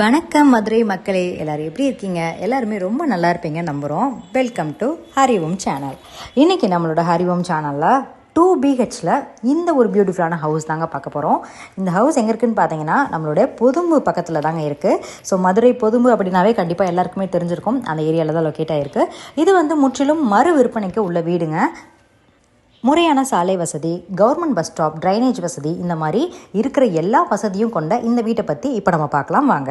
வணக்கம் மதுரை மக்களே. எல்லாரும் எப்படி இருக்கீங்க? எல்லாருமே ரொம்ப நல்லா இருப்பீங்க நம்புகிறோம் வெல்கம் டு ஹரிவோம் சேனல் இன்றைக்கி நம்மளோட ஹரிவோம் சேனலில் டூ பிஹெச்சில் இந்த ஒரு பியூட்டிஃபுல்லான ஹவுஸ் தாங்க பார்க்க போகிறோம் இந்த ஹவுஸ் எங்கே இருக்குன்னு பார்த்தீங்கன்னா நம்மளுடைய பொதும்பு பக்கத்தில் தாங்க இருக்குது ஸோ மதுரை பொதும்பு அப்படின்னாவே கண்டிப்பாக எல்லாருக்குமே தெரிஞ்சிருக்கும். அந்த ஏரியாவில் தான் லொக்கேட் ஆகிருக்கு இது வந்து முற்றிலும் மறு விற்பனைக்கு உள்ள வீடுங்க. முறையான சாலை வசதி கவர்மெண்ட் பஸ் ஸ்டாப் ட்ரைனேஜ் வசதி இந்த மாதிரி இருக்கிற எல்லா வசதியும் கொண்ட இந்த வீட்டை பற்றி இப்போ நம்ம பார்க்கலாம். வாங்க.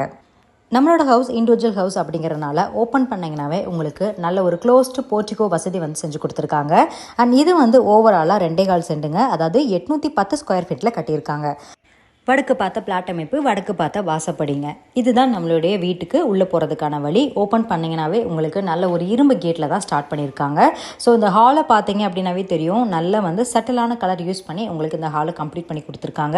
நம்மளோட ஹவுஸ் இண்டிவிஜுவல் ஹவுஸ் அப்படிங்கிறனால ஓப்பன் பண்ணிங்கனாவே உங்களுக்கு நல்ல ஒரு க்ளோஸ்டு போர்ட்டிகோ வசதி வந்து செஞ்சு கொடுத்துருக்காங்க. அண்ட் இது வந்து ஓவராலாக ரெண்டே கால் சென்டுங்க அதாவது எட்நூற்றி பத்து ஸ்கொயர் ஃபீட்டில் கட்டியிருக்காங்க. வடக்கு பார்த்த பிளாட் அமைப்பு வடக்கு பார்த்த வாசப்படிங்க. இதுதான் நம்மளுடைய வீட்டுக்கு உள்ளே போகிறதுக்கான வழி. ஓப்பன் பண்ணிங்கனாவே உங்களுக்கு நல்ல ஒரு இரும்பு கேட்டில் தான் ஸ்டார்ட் பண்ணியிருக்காங்க. ஸோ இந்த ஹாலை பார்த்தீங்க அப்படின்னாவே தெரியும். நல்ல வந்து சட்டிலான கலர் யூஸ் பண்ணி உங்களுக்கு இந்த ஹாலை கம்ப்ளீட் பண்ணி கொடுத்துருக்காங்க.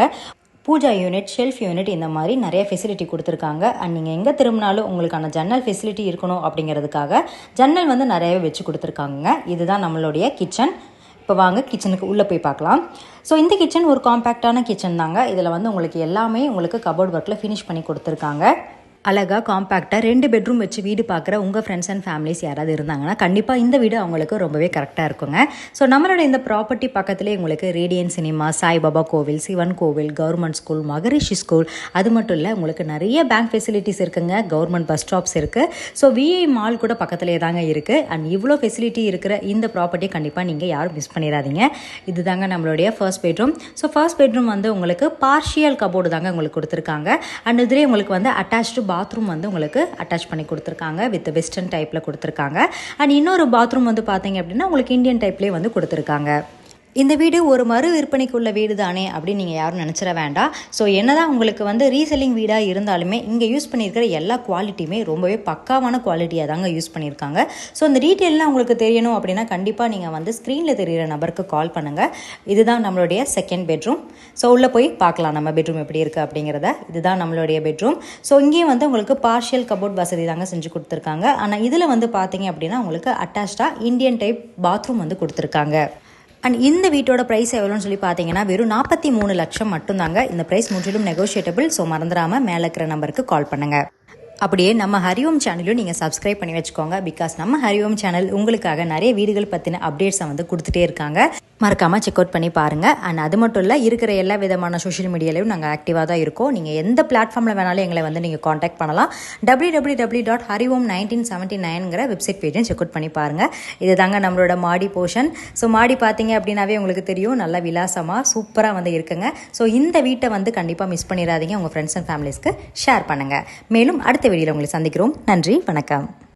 பூஜா யூனிட் ஷெல்ஃப் யூனிட் இந்த மாதிரி நிறைய ஃபெசிலிட்டி கொடுத்துருக்காங்க. அண்ட் நீங்கள் எங்கே திரும்பினாலும் உங்களுக்கான ஜன்னல் ஃபெசிலிட்டி இருக்கணும் அப்படிங்கிறதுக்காக ஜன்னல் வந்து நிறையவே வச்சு கொடுத்துருக்காங்க இதுதான் நம்மளுடைய கிச்சன் இப்போ வாங்க கிச்சனுக்கு உள்ளே போய் பார்க்கலாம். ஸோ இந்த கிச்சன் ஒரு காம்பேக்டான கிச்சன் தாங்க. இதில் வந்து உங்களுக்கு எல்லாமே உங்களுக்கு கபோர்ட் ஒர்க்கில் ஃபினிஷ் பண்ணி கொடுத்துருக்காங்க. அழகாக காம்பேக்டாக ரெண்டு பெட்ரூம் வச்சு வீடு பார்க்குற உங்கள் ஃப்ரெண்ட்ஸ் அண்ட் ஃபேமிலிஸ் யாராவது இருந்தாங்கன்னா கண்டிப்பாக இந்த வீடு அவங்களுக்கு ரொம்பவே கரெக்டாக இருக்குங்க. ஸோ நம்மளோட இந்த ப்ராப்பர்ட்டி பக்கத்துலேயே உங்களுக்கு ரேடியன் சினிமா சாய்பாபா கோவில் சிவன் கோவில் கவர்மெண்ட் ஸ்கூல் மகரிஷி ஸ்கூல் அது மட்டும் இல்லை உங்களுக்கு நிறைய பேங்க் ஃபெசிலிட்டிஸ் இருக்குங்க கவர்மெண்ட் பஸ் ஸ்டாப்ஸ் இருக்குது ஸோ விஐ மால் கூட பக்கத்துலேயே தாங்க இருக்குது அண்ட் இவ்வளோ ஃபெசிலிட்டி இருக்கிற இந்த ப்ராப்பர்ட்டியை கண்டிப்பாக நீங்கள் யாரும் மிஸ் பண்ணிடாதீங்க. இது தாங்க நம்மளுடைய first bedroom so first bedroom வந்து உங்களுக்கு பார்ஷியல் கபோர்டு தாங்க உங்களுக்கு கொடுத்துருக்காங்க. அண்ட் இதுலேயே உங்களுக்கு வந்து அட்டாச்டு பாத்ரூம் வந்து உங்களுக்கு அட்டாச் பண்ணி கொடுத்துருக்காங்க வித் வெஸ்டர்ன் டைப்பில் கொடுத்துருக்காங்க. அண்ட் இன்னொரு பாத்ரூம் வந்து பார்த்தீங்க அப்படின்னா உங்களுக்கு இந்தியன் டைப்லேயே வந்து கொடுத்துருக்காங்க. இந்த வீடு ஒரு மறு விற்பனைக்குள்ள வீடு தானே அப்படின்னு நீங்கள் யாரும் நினச்சிட வேண்டாம். ஸோ என்னதான் உங்களுக்கு வந்து ரீசெல்லிங் வீடாக இருந்தாலுமே இங்கே யூஸ் பண்ணியிருக்கிற எல்லா குவாலிட்டியுமே ரொம்பவே பக்காவான குவாலிட்டியாக தாங்க யூஸ் பண்ணியிருக்காங்க. ஸோ இந்த டீட்டெயிலாம் உங்களுக்கு தெரியணும் அப்படின்னா கண்டிப்பாக நீங்கள் வந்து ஸ்க்ரீனில் தெரிகிற நபருக்கு கால் பண்ணுங்கள் இதுதான் நம்மளுடைய செகண்ட் பெட்ரூம் ஸோ உள்ளே போய் பார்க்கலாம் நம்ம பெட்ரூம் எப்படி இருக்குது அப்படிங்கிறத. இதுதான் நம்மளுடைய பெட்ரூம் ஸோ இங்கேயும் வந்து உங்களுக்கு பார்ஷியல் கபோர்ட் வசதி தாங்க செஞ்சு கொடுத்துருக்காங்க. ஆனால் இதில் வந்து பார்த்தீங்க அப்படின்னா உங்களுக்கு அட்டாச்சாக இந்தியன் டைப் பாத்ரூம் வந்து கொடுத்துருக்காங்க. அண்ட் இந்த வீட்டோட ப்ரைஸ் எவ்வளோன்னு சொல்லி பார்த்தீங்கன்னா வெறும் நாற்பத்தி மூணு லட்சம் மட்டும்தாங்க இந்த ப்ரைஸ் முற்றிலும் நெகோஷியேட்டபிள் ஸோ மறந்துடாமல் மேலே இருக்கிற நம்பருக்கு கால் பண்ணுங்கள் அப்படியே நம்ம ஹரிஓம் சேனலையும் நீங்கள் சப்ஸ்கிரைப் பண்ணி வச்சுக்கோங்க. பிகாஸ் நம்ம ஹரிஓம் சேனல் உங்களுக்காக நிறைய வீடுகள் பற்றின அப்டேட்ஸை வந்து கொடுத்துட்டே இருக்காங்க. மறக்காமல் செக் அவுட் பண்ணி பாருங்கள் அண்ட் அது மட்டும் இல்லை இருக்கிற எல்லா விதமான சோஷியல் மீடியாலையும் நாங்கள் ஆக்டிவாக தான் இருக்கோம். நீங்கள் எந்த பிளாட்ஃபார்மில் வேணாலும் எங்களை வந்து நீங்கள் காண்டாக்ட் பண்ணலாம். W W W dot Hariom nineteen seventy நைனுங்கிற website பேஜும் செக் அவுட் பண்ணி பாருங்கள் இது தாங்க நம்மளோட மாடி போர்ஷன் ஸோ மாடி பார்த்தீங்க அப்படின்னாவே உங்களுக்கு தெரியும். நல்லா விலாசமாக சூப்பராக வந்து இருக்குங்க. ஸோ இந்த வீட்டை வந்து கண்டிப்பாக மிஸ் பண்ணிடாதீங்க உங்கள் ஃப்ரெண்ட்ஸ் அண்ட் ஃபேமிலிஸ்க்கு ஷேர் பண்ணுங்கள் மேலும் அடுத்த வீடியோவில் உங்களை சந்திக்கிறோம். நன்றி வணக்கம்.